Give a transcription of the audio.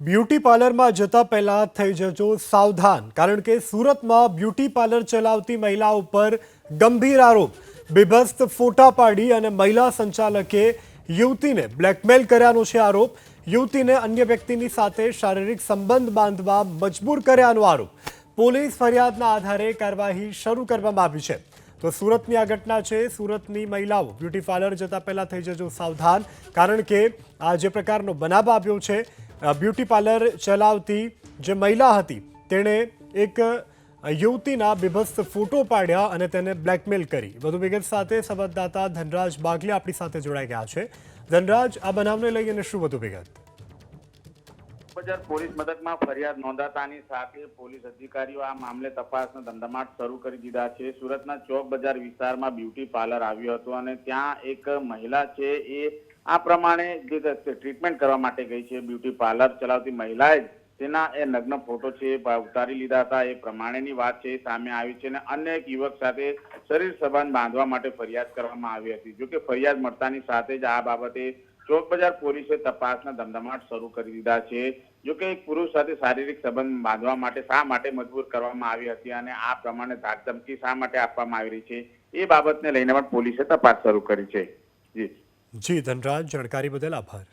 Beauty પાર્લરમાં જતા પહેલા થઈ જજો સાવધાન, કારણ કે સુરતમાં બ્યુટી પાર્લર ચલાવતી મહિલા ઉપર ગંભીર આરોપ. બેભસ્ત ફોટા પાડી અને મહિલા સંચાલકે યુવતીને બ્લેકમેલ કર્યાનો છે આરોપ. યુવતીને અન્ય વ્યક્તિની સાથે શારીરિક સંબંધ બાંધવા મજબૂર કર્યાનો આરોપ. પોલીસ ફરિયાદના આધારે કાર્યવાહી શરૂ કરવામાં આવી છે. તો સુરતની આ ઘટના છે, સુરતની મહિલાઓ બ્યુટી પાર્લર જતા પહેલા થઈ જજો સાવધાન, કારણ કે આ જે પ્રકારનો બનાવ આવ્યો છે બ્યુટી પાર્લર ચલાવતી જે મહિલા હતી, તેણે એક યુવતીના બીભત્સ ફોટો પાડ્યા અને તેને બ્લેકમેલ કરી. વધુ વિગત સાથે સંવાદદાતા ધનરાજ બાગલે આપણી સાથે જોડાઈ ગયા છે. ધનરાજ, આ બનાવને લઈને શું વધુ વિગત? બજાર પોલીસ મથકમાં ફરિયાદ નોંધાતાની સાથે પોલીસ અધિકારીઓ આ મામલે તપાસનો ધંધામાટ શરૂ કરી દીધા છે. સુરતના ચોક બજાર વિસ્તારમાં બ્યુટી પાર્લર આવ્યું હતું અને ત્યાં એક મહિલા છે, એ આ પ્રમાણે જે ટ્રીટમેન્ટ કરવા માટે ગઈ છે. બ્યુટી પાર્લર ચલાવતી મહિલાએ તેના એ નગ્ન ફોટો છે ઉતારી લીધા હતા. એ પ્રમાણેની વાત છે સામે આવી છે અને અન્ય એક યુવક સાથે શરીર સંબંધ બાંધવા માટે ફરિયાદ કરવામાં આવી હતી. જો કે ફરિયાદ મળતાની સાથે જ આ બાબતે ચોક બજાર પોલીસે તપાસના ધમધમાટ શરૂ કરી દીધા છે. જો કે એક પુરુષ સાથે શારીરિક સંબંધ બાંધવા માટે શા માટે મજબૂર કરવામાં આવી હતી અને આ પ્રમાણે ધાકધમકી શા માટે આપવામાં આવી રહી છે, એ બાબતને લઈને પણ પોલીસે તપાસ શરૂ કરી છે. જી. જી ધનરાજ, જાણકારી બદલ આભાર.